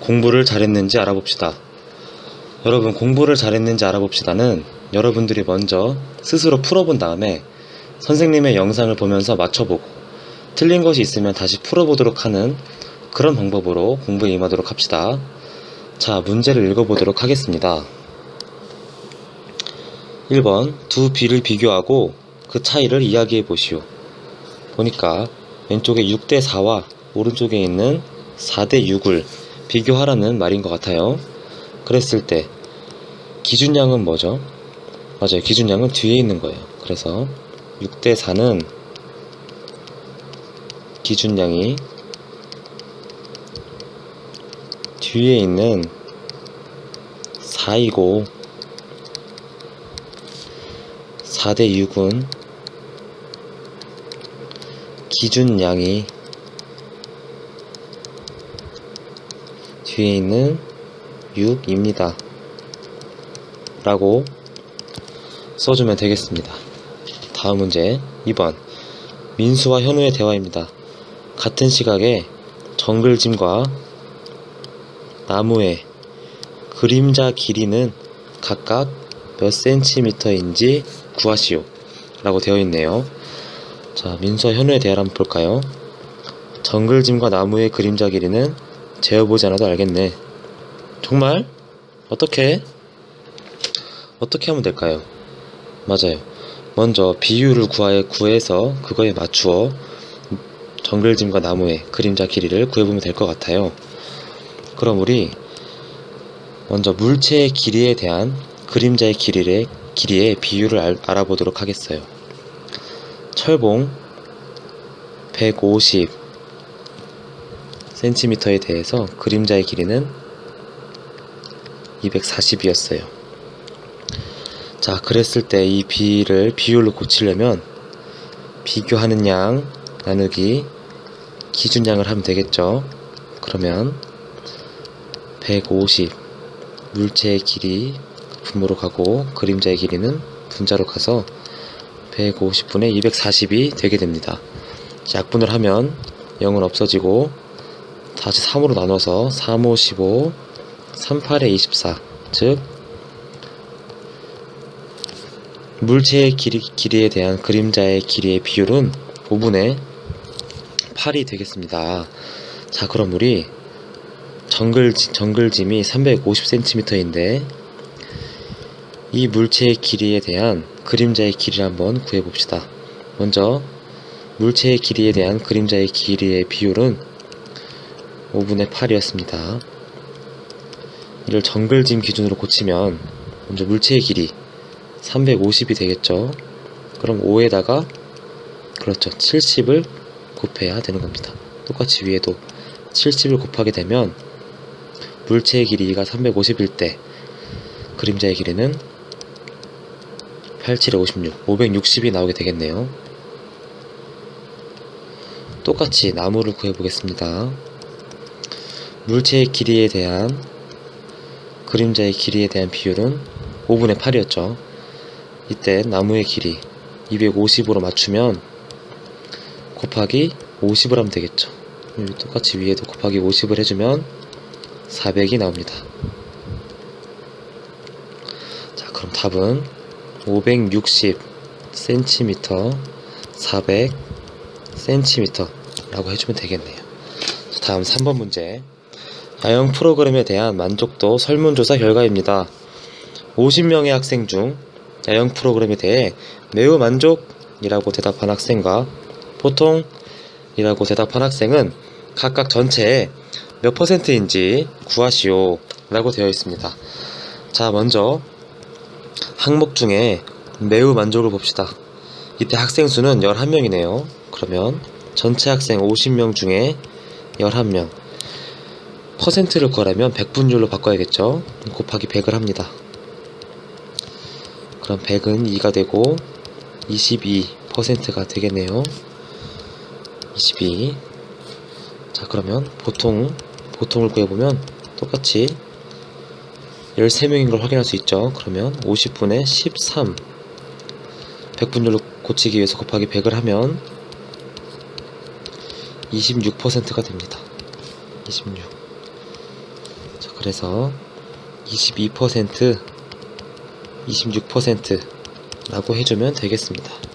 공부를 잘했는지 알아봅시다. 여러분, 공부를 잘했는지 알아봅시다는 여러분들이 먼저 스스로 풀어본 다음에 선생님의 영상을 보면서 맞춰보고 틀린 것이 있으면 다시 풀어보도록 하는 그런 방법으로 공부에 임하도록 합시다. 자, 문제를 읽어보도록 하겠습니다. 1번, 두 비를 비교하고 그 차이를 이야기해 보시오. 보니까 왼쪽에 6대 4와 오른쪽에 있는 4대 6을 비교하라는 말인 것 같아요. 그랬을 때 기준량은 뭐죠? 맞아요. 기준량은 뒤에 있는 거예요. 그래서 6대 4는 기준량이 뒤에 있는 4이고 4대 6은 기준량이 뒤에 있는 6입니다. 라고 써주면 되겠습니다. 다음 문제 2번 민수와 현우의 대화입니다. 같은 시각에 정글짐과 나무의 그림자 길이는 각각 몇 센티미터인지 구하시오. 라고 되어 있네요. 자, 민수와 현우의 대화를 한번 볼까요? 정글짐과 나무의 그림자 길이는 재어보지 않아도 알겠네. 정말? 어떻게? 어떻게 하면 될까요? 맞아요. 먼저 비율을 구하여 구해서 그거에 맞추어 정글짐과 나무의 그림자 길이를 구해보면 될 것 같아요. 그럼 우리 먼저 물체의 길이에 대한 그림자의 길이의, 길이의 비율을 알, 알아보도록 하겠어요. 철봉 150 cm에 대해서 그림자의 길이는 240이었어요. 자, 그랬을 때이 비를 비율로 고치려면 비교하는 양 나누기 기준량을 하면 되겠죠. 그러면 150 물체의 길이 분모로 가고 그림자의 길이는 분자로 가서 150분의 240이 되게 됩니다. 약분을 하면 0은 없어지고 다시 3으로 나눠서 3, 5, 15, 3, 8에 24. 즉, 물체의 길이, 길이에 대한 그림자의 길이의 비율은 5분의 8이 되겠습니다. 자, 그럼 우리 정글, 정글짐이 350cm인데 이 물체의 길이에 대한 그림자의 길이를 한번 구해봅시다. 먼저 물체의 길이에 대한 그림자의 길이의 비율은 5분의 8이었습니다. 이를 정글짐 기준으로 고치면 먼저 물체의 길이 350이 되겠죠. 그럼 5에다가 그렇죠. 70을 곱해야 되는 겁니다. 똑같이 위에도 70을 곱하게 되면 물체의 길이가 350일 때 그림자의 길이는 87에 56, 560이 나오게 되겠네요. 똑같이 나무를 구해보겠습니다. 물체의 길이에 대한 그림자의 길이에 대한 비율은 5분의 8이었죠. 이때 나무의 길이 250으로 맞추면 곱하기 50을 하면 되겠죠. 똑같이 위에도 곱하기 50을 해주면 400이 나옵니다. 자, 그럼 답은 560cm, 400cm 라고 해주면 되겠네요. 다음 3번 문제. 야영 프로그램에 대한 만족도 설문조사 결과입니다. 50명의 학생 중 야영 프로그램에 대해 매우 만족이라고 대답한 학생과 보통이라고 대답한 학생은 각각 전체의 몇 퍼센트인지 구하시오 라고 되어 있습니다. 자, 먼저 항목 중에 매우 만족을 봅시다. 이때 학생 수는 11명이네요. 그러면 전체 학생 50명 중에 11명. 퍼센트를 구하려면 100분율로 바꿔야겠죠. 곱하기 100을 합니다. 그럼 100은 2가 되고 22%가 되겠네요. 22. 자, 그러면 보통, 보통을 구해보면 똑같이 13명인 걸 확인할 수 있죠. 그러면 50분의 13. 100분율로 고치기 위해서 곱하기 100을 하면 26%가 됩니다. 26. 그래서 22% 26% 라고 해주면 되겠습니다.